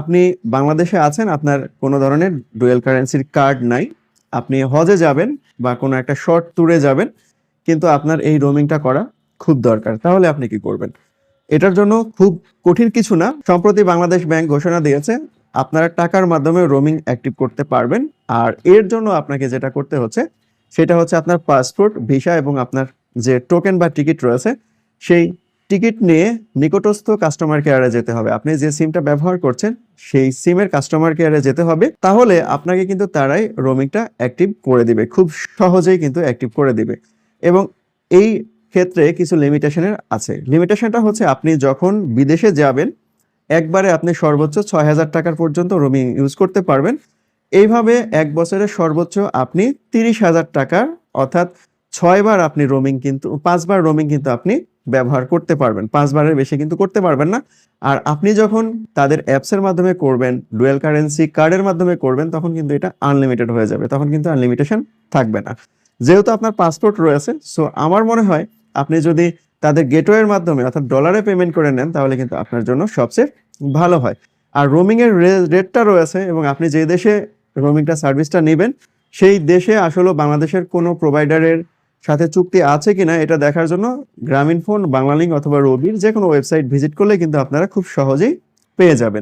আপনি বাংলাদেশে আছেন, আপনার কোনো ধরনের ডুয়েল কারেন্সির কার্ড নাই। আপনি হজে যাবেন বা কোনো একটা শর্ট ট্যুরে যাবেন, কিন্তু আপনার এই রোমিংটা করা খুব দরকার। তাহলে আপনি কি করবেন? এটার জন্য খুব কঠিন কিছু না। সম্প্রতি বাংলাদেশ ব্যাংক ঘোষণা দিয়েছে, আপনারা টাকার মাধ্যমে রোমিং অ্যাক্টিভ করতে পারবেন। আর এর জন্য আপনাকে যেটা করতে হচ্ছে, সেটা হচ্ছে আপনার পাসপোর্ট ভিসা এবং আপনার যে টোকেন বা টিকিট রয়েছে, সেই টিকিট নিয়ে নিকটস্থ কাস্টমার কেয়ারে যেতে হবে। আপনি যে সিমটা ব্যবহার করছেন, সেই সিমের কাস্টমার কেয়ারে যেতে হবে। তাহলে আপনাকে কিন্তু তারাই রোমিংটা অ্যাক্টিভ করে দিবে। খুব সহজেই কিন্তু অ্যাক্টিভ করে দিবে। এবং এই ক্ষেত্রে কিছু লিমিটেশনের আছে। লিমিটেশনটা হচ্ছে আপনি যখন বিদেশে যাবেন, একবারে আপনি সর্বোচ্চ ছয় হাজার টাকার পর্যন্ত রোমিং ইউজ করতে পারবেন। এইভাবে এক বছরে সর্বোচ্চ আপনি তিরিশ হাজার টাকার অর্থাৎ ছয়বার আপনি রোমিং কিন্তু, পাঁচবার রোমিং কিন্তু আপনি ব্যবহার করতে পারবেন। পাঁচবারের বেশি কিন্তু করতে পারবেন না। আর আপনি যখন তাদের অ্যাপসের মাধ্যমে করবেন ডুয়েল কারেন্সি কার্ডের মাধ্যমে করবেন, তখন কিন্তু এটা আনলিমিটেড হয়ে যাবে। তখন কিন্তু আনলিমিটেশন থাকবে না। যেহেতু আপনার পাসপোর্ট রয়েছে সো আমার মনে হয় আপনি যদি তাদের গেটওয়ের মাধ্যমে অর্থাৎ ডলারে পেমেন্ট করে নেন, তাহলে কিন্তু আপনার জন্য সবচেয়ে ভালো হয়। আর রোমিং এর রেটটা রয়েছে এবং আপনি যে দেশে রোমিংটা সার্ভিসটা নেবেন, সেই দেশে আসলে বাংলাদেশের কোনো প্রোভাইডারের সাথে চুক্তি আছে কিনা এটা দেখার জন্য গ্রামীণ ফোন, বাংলালিংক অথবা রবির যে কোনো ওয়েবসাইট ভিজিট করলে কিন্তু আপনারা খুব সহজেই পেয়ে যাবেন।